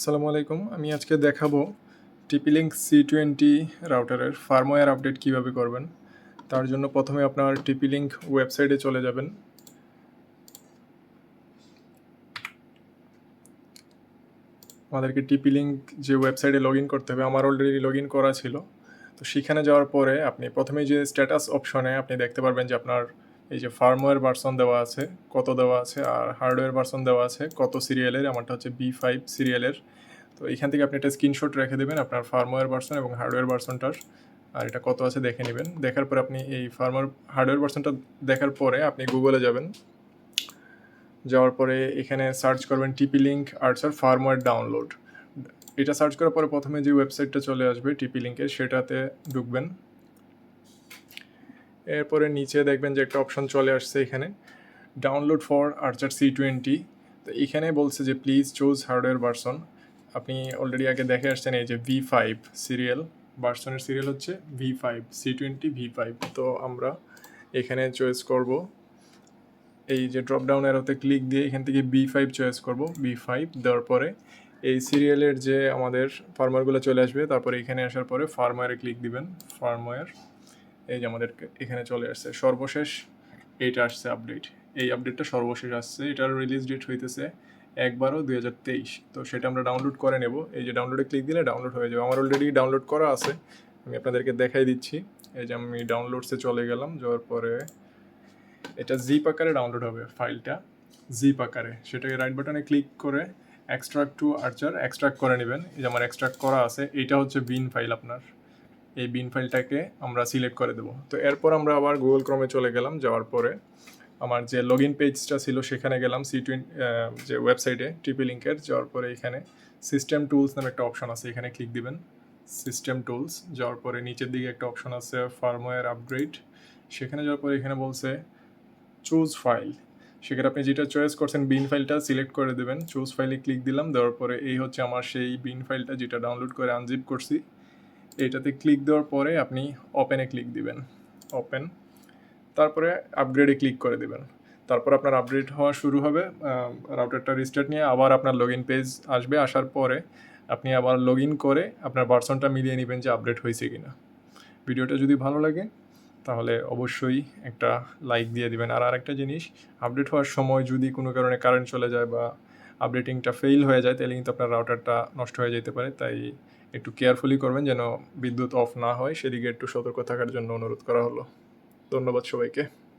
আসসালামু আলাইকুম। আমি আজকে দেখাবো টিপিলিঙ্ক সি টোয়েন্টি রাউটারের ফার্মওয়্যার আপডেট কীভাবে করবেন। তার জন্য প্রথমে আপনার টিপিলিঙ্ক ওয়েবসাইটে চলে যাবেন। আমাদেরকে টিপিলিঙ্ক যে ওয়েবসাইটে লগ ইন করতে হবে, আমার অলরেডি লগ ইন করা ছিল। তো সেখানে যাওয়ার পরে আপনি প্রথমে যে স্ট্যাটাস অপশনে আপনি দেখতে পারবেন যে আপনার এই যে ফার্মওয়্যার ভার্সন দেওয়া আছে, কত দেওয়া আছে, আর হার্ডওয়্যার ভার্সন দেওয়া আছে, কত সিরিয়ালের, আমারটা হচ্ছে বি ফাইভ সিরিয়ালের। তো এখান থেকে আপনি একটা স্ক্রিনশট রেখে দেবেন আপনার ফার্মওয়্যার ভার্সন এবং হার্ডওয়্যার ভার্সনটার। আর এটা কত আছে দেখে নেবেন। দেখার পরে আপনি এই ফার্মার হার্ডওয়্যার ভার্সনটা দেখার পরে আপনি গুগলে যাবেন। যাওয়ার পরে এখানে সার্চ করবেন TP link Archer firmware download. এটা সার্চ করার পরে প্রথমে যে ওয়েবসাইটটা চলে আসবে টিপি লিঙ্কের সেটাতে ঢুকবেন। এরপরে নিচে দেখবেন যে একটা অপশন চলে আসছে এখানে। Download for Archer C twenty তো এখানে বলছে যে প্লিজ চুজ হার্ডওয়্যার ভার্সন আপনি অলরেডি আগে দেখে আসছেন এই যে ভি ফাইভ সিরিয়াল ভার্সনের সিরিয়াল হচ্ছে V five C twenty V five তো আমরা এখানে চয়েস করব। এই যে ড্রপ ডাউন এরোতে ক্লিক দিয়ে এখান থেকে বি ফাইভ চয়েস করব। বি ফাইভ দেওয়ার পরে এই সিরিয়ালের যে আমাদের ফার্মারগুলো চলে আসবে, তারপরে এখানে আসার পরে ফার্মারে ক্লিক দিবেন। ফার্মওয়্যার এই যে আমাদের এখানে চলে আসছে সর্বশেষ এইটা আসছে আপডেট এই আপডেটটা সর্বশেষ আসছে, এটার রিলিজ ডেট হইতেছে এক বারো দুই হাজার তেইশ। তো সেটা আমরা ডাউনলোড করে নেব। এই যে ডাউনলোডে ক্লিক দিলে ডাউনলোড হয়ে যাবে। আমার অলরেডি ডাউনলোড করা আছে। আমি আপনাদেরকে দেখাই দিচ্ছি। এই যে আমি ডাউনলোডসে চলে গেলাম, যাওয়ার পরে এটা জিপ আকারে ডাউনলোড হবে ফাইলটা জিপ আকারে। সেটাকে রাইট বাটনে ক্লিক করে এক্সট্রাক্ট টু আর্চার এক্সট্রাক্ট করে নেবেন। এই যে আমার এক্সট্রাক্ট করা আছে, এইটা হচ্ছে বিন ফাইল আপনার। এই বিন ফাইলটাকে আমরা সিলেক্ট করে দেবো। তো এরপর আমরা আবার গুগল ক্রমে চলে গেলাম, যাওয়ার পরে আমার যে লগ ইন পেজটা ছিল সেখানে গেলাম সি টোয়েন্টি যে ওয়েবসাইটে টিপি লিঙ্কের যাওয়ার পরে এখানে সিস্টেম টুলস নামে একটা অপশন আছে, এখানে ক্লিক দিবেন। সিস্টেম টুলস যাওয়ার পরে নিচের দিকে একটা অপশন আছে ফার্মওয়্যার আপগ্রেড সেখানে যাওয়ার পরে এখানে বলছে চুজ ফাইল সেখানে আপনি যেটা চয়েস করছেন বিন ফাইলটা সিলেক্ট করে দেবেন। চুজ ফাইলে ক্লিক দিলাম, দেওয়ার পরে এই হচ্ছে আমার সেই বিন ফাইলটা যেটা ডাউনলোড করে আনজিপ করছি। এটাতে ক্লিক দেওয়ার পরে আপনি ওপেনে ক্লিক দিবেন। ওপেন তারপরে আপগ্রেডে ক্লিক করে দেবেন। তারপর আপনার আপডেট হওয়া শুরু হবে। রাউটারটা রিস্টার্ট নিয়ে আবার আপনার লগ ইন পেজ আসবে। আসার পরে আপনি আবার লগ ইন করে আপনার ভার্সনটা মিলিয়ে নেবেন যে আপডেট হয়েছে কি না ভিডিওটা যদি ভালো লাগে, তাহলে অবশ্যই একটা লাইক দিয়ে দিবেন। আর আরেকটা জিনিস আপডেট হওয়ার সময় যদি কোনো কারণে কারেন্ট চলে যায় বা আপডেটিংটা ফেল হয়ে যায়, তাহলে কিন্তু আপনার রাউটারটা নষ্ট হয়ে যেতে পারে। তাই একটু কেয়ারফুলি করবেন যেন বিদ্যুৎ অফ না হয়। সেদিকে একটু সতর্ক থাকার জন্য অনুরোধ করা হলো। ধন্যবাদ সবাইকে।